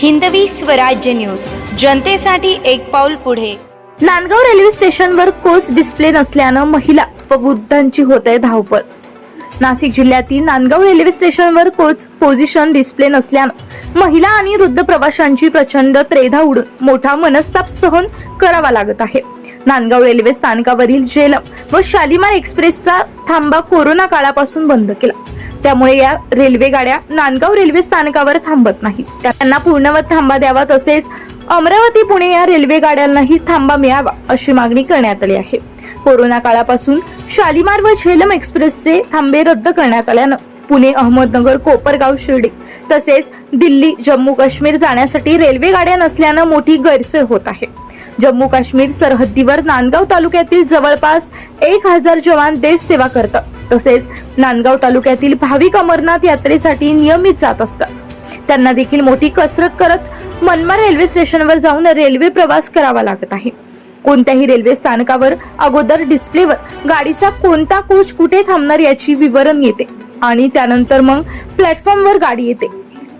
Hindavi Swarajya news. जनतेसाठी एक पाऊल पुढे. नांदगाव रेल्वे स्टेशनवर कोच डिस्प्ले नसल्यानं महिला व वृद्धांची होत आहे धावपळ. नाशिक जिल्ह्यातील नांदगाव रेल्वे स्टेशनवर कोच पोझिशन डिस्प्ले नसल्यानं महिला आणि वृद्ध प्रवाशांची प्रचंड त्रेधा उडून मोठा मनस्ताप सहन करावा लागत आहे. नांदगाव रेल्वे स्थानकावरील झेलम व शालिमार एक्सप्रेसचा थांबा कोरोना काळापासून बंद केला. त्यामुळे या रेल्वे गाड्या नांदगाव रेल्वे स्थानकावर थांबत नाही त्यांना पूर्णवत थांबा द्यावा तसेच अमरावती पुणे या रेल्वे गाड्यांनाही थांबा मिळावा अशी मागणी करण्यात आली आहे. कोरोना काळापासून शालिमार व झेलम एक्सप्रेसचे थांबे रद्द करण्यात आल्यानं पुणे अहमदनगर कोपरगाव शिर्डी तसेच दिल्ली जम्मू काश्मीर जाण्यासाठी रेल्वे गाड्या नसल्यानं मोठी गैरसोय होत आहे. जम्मू काश्मीर सरहद्दीवर नांदगाव तालुक्यातील जवळपास एक हजार जवान देश सेवा करतात. तसेच नांदगाव तालुक्यातील भाविक अमरनाथ यात्रेसाठी नियमित जात असतात. त्यांना देखील मोठी कसरत करत मनमा रेल्वे स्टेशनवर जाऊन रेल्वे प्रवास करावा लागत आहे. कोणत्याही रेल्वे स्थानकावर अगोदर डिस्प्लेवर गाडीचा कोणता कोच कुठे थांबणार याची विवरण येते आणि त्यानंतर मग प्लॅटफॉर्मवर गाडी येते.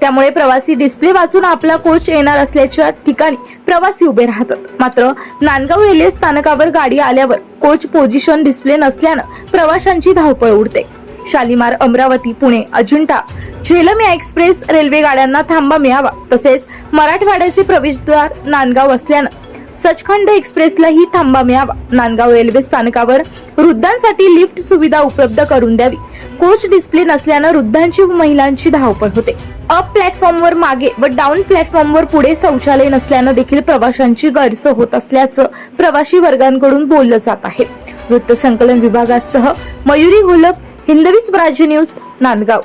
त्यामुळे प्रवासी डिस्प्ले वाचून आपला कोच येणार असल्याच्या ठिकाणी प्रवासी उभे राहतात. मात्र नांदगाव रेल्वे स्थानकावर गाडी आल्यावर कोच पोझिशन डिस्प्ले नसल्यानं प्रवाशांची धावपळ उडते. शालिमार अमरावती पुणे अजिंठा झेलम या एक्सप्रेस रेल्वे गाड्यांना थांबा मिळावा. तसेच मराठवाड्याचे प्रवेशद्वार नांदगाव असल्यानं सचखंड एक्सप्रेसलाही थांबा मिळावा. नांदगाव रेल्वे स्थानकावर वृद्धांसाठी लिफ्ट सुविधा उपलब्ध करून द्यावी. कोच डिस्प्ले नसल्यानं वृद्धांची व महिलांची धावपळ होते. अप प्लॅटफॉर्मवर मागे व डाऊन प्लॅटफॉर्मवर पुढे शौचालय नसल्यानं देखील प्रवाशांची गैरसोय होत असल्याचं प्रवासी वर्गांकडून बोललं जात आहे. वृत्त संकलन विभागासह मयुरी घोलप हिंदवी स्वराज्य न्यूज नांदगाव.